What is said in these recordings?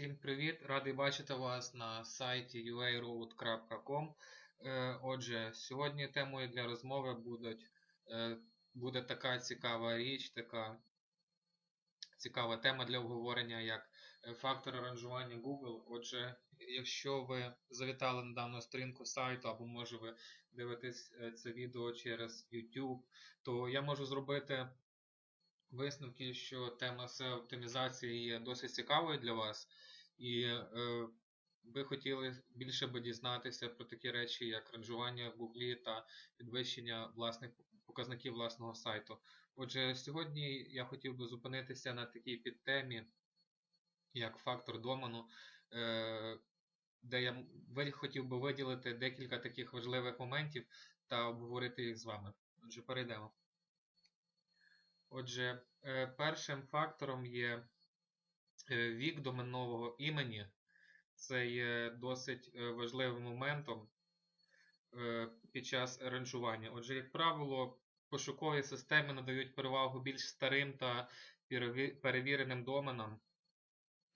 Всім привіт! Радий бачити вас на сайті uaroad.com. Е, Отже, сьогодні темою для розмови будуть, е, буде така цікава річ, така цікава тема для обговорення, як е, фактор аранжування Google. Отже, якщо ви завітали на дану сторінку сайту, або може ви дивитесь це відео через YouTube, то я можу зробити висновки, що тема SEO оптимізації є досить цікавою для вас, і е, ви хотіли більше би дізнатися про такі речі, як ранжування в Google та підвищення власних показників власного сайту. Отже, сьогодні я хотів би зупинитися на такій підтемі, як фактор домену, е, де я хотів би виділити декілька таких важливих моментів та обговорити їх з вами. Отже, перейдемо. Отже, е, першим фактором є е, вік доменного імені. Це є досить е, важливим моментом під час ранжування. Отже, як правило, пошукові системи надають перевагу більш старим та перевіреним доменам.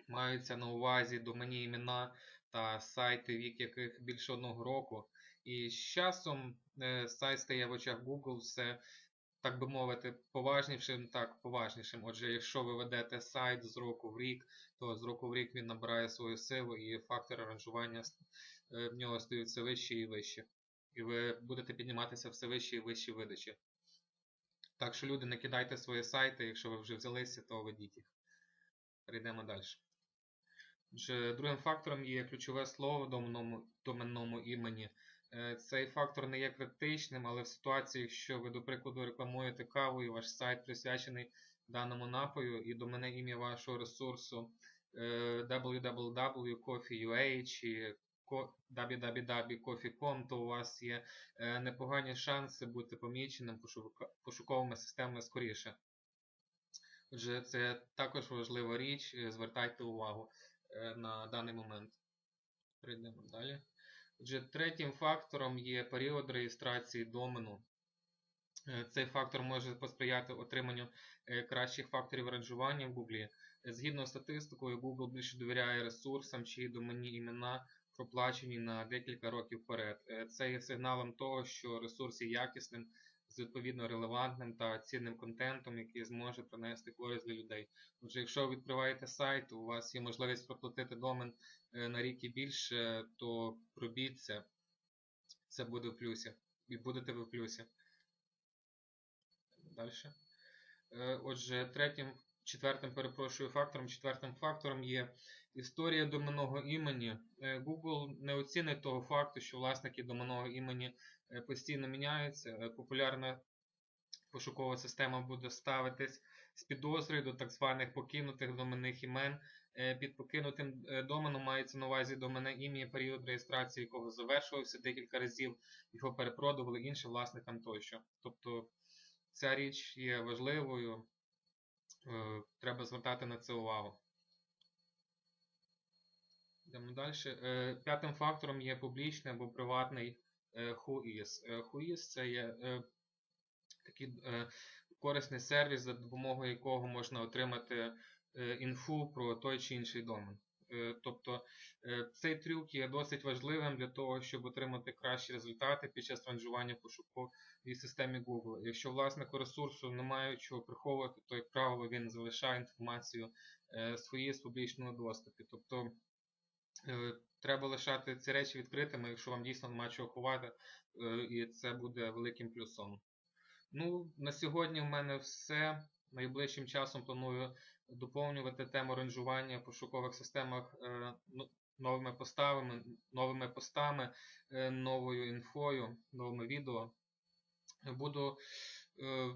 Маються на увазі доменні імена та сайти, вік яких більше одного року. І з часом сайт стає в очах Google все так би мовити, поважнішим, так, поважнішим. Отже, якщо ви ведете сайт з року в рік, то з року в рік він набирає свою силу і фактори аранжування е, в нього стають все вищі і вищі. І ви будете підніматися все вищі і вищі видачі. Так що, люди, не кидайте свої сайти, якщо ви вже взялися, то ведіть їх. Перейдемо далі. Отже, другим фактором є ключове слово доменному, доменному імені. Е, Цей фактор не є критичним, але в ситуації, якщо ви, до прикладу, рекламуєте каву і ваш сайт присвячений даному напою, і доменне ім'я вашого ресурсу е, www.coffee.ua чи www.coffee.com, то у вас є е, непогані шанси бути поміченим пошуковими системами скоріше. Отже, це також важлива річ, звертайте увагу на даний момент. Перейдемо далі. Отже, третім фактором є період реєстрації домену. Е, Цей фактор може посприяти отриманню е, кращих факторів ранжування в Google. Е, Згідно з статистикою, Google більше довіряє ресурсам, чиї доменні імена проплачені на декілька років вперед. Це є сигналом того, що ресурс є якісним, з відповідно релевантним та цінним контентом, який зможе принести користь для людей. Отже, якщо ви відкриваєте сайт, у вас є можливість проплатити домен е, на рік і більше, то робіть це. Це буде в плюсі. І будете ви в плюсі. Далі. Отже, третім, четвертим, перепрошую, фактором, четвертим фактором є історія доменного імені. Е, Google не оцінить того факту, що власники доменного імені е, постійно міняються. Е, Популярна пошукова система буде ставитись з підозрою до так званих покинутих доменних імен. Під покинутим доменом мається на увазі доменне ім'я, період реєстрації якого завершувався декілька разів, його перепродували іншим власникам тощо. Тобто ця річ є важливою, треба звертати на це увагу. Йдемо далі. Е, П'ятим фактором є публічний або приватний е, Whois. Е, Whois це є е, такий е, корисний сервіс, за допомогою якого можна отримати е, інфу про той чи інший домен. Е, Тобто е, цей трюк є досить важливим для того, щоб отримати кращі результати під час ранжування в пошуковій системі Google. Якщо власнику ресурсу немає чого приховувати, то, як правило, він залишає інформацію е, своїй в публічному доступі. Тобто треба лишати ці речі відкритими, якщо вам дійсно немає чого ховати, і це буде великим плюсом. Ну, на сьогодні в мене все. Найближчим часом планую доповнювати тему ранжування в пошукових системах е, ну, новими поставами, новими постами, е, новою інфою, новими відео. Буду е,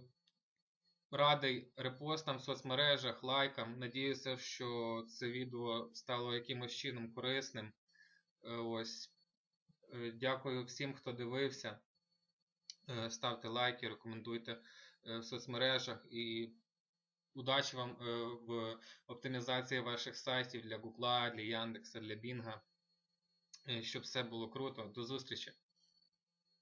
радий репостам в соцмережах, лайкам. Надіюся, що це відео стало якимось чином корисним. Ось. Дякую всім, хто дивився. Ставте лайки, рекомендуйте в соцмережах і удачі вам е, в оптимізації ваших сайтів для Google, для Яндекса, для Бінга. Щоб все було круто. До зустрічі!